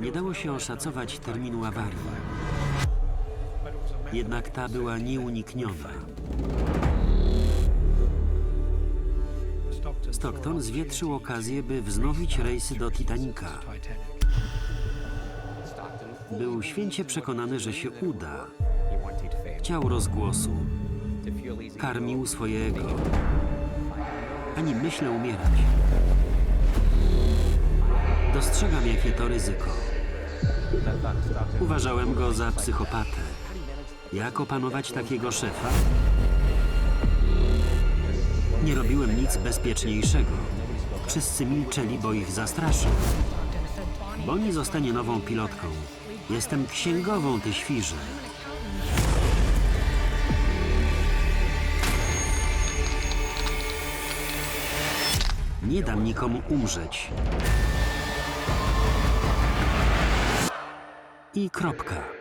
Nie dało się oszacować terminu awarii, jednak ta była nieunikniona. Stockton zwietrzył okazję, by wznowić rejsy do Titanica. Był święcie przekonany, że się uda. Chciał rozgłosu, karmił swoje ego. Ani myślę umierać. Dostrzegam, jakie to ryzyko. Uważałem go za psychopatę. Jak opanować takiego szefa? Nie robiłem nic bezpieczniejszego. Wszyscy milczeli, bo ich zastraszył. Bonnie zostanie nową pilotką. Jestem księgową, ty świrze. Nie dam nikomu umrzeć. I kropka.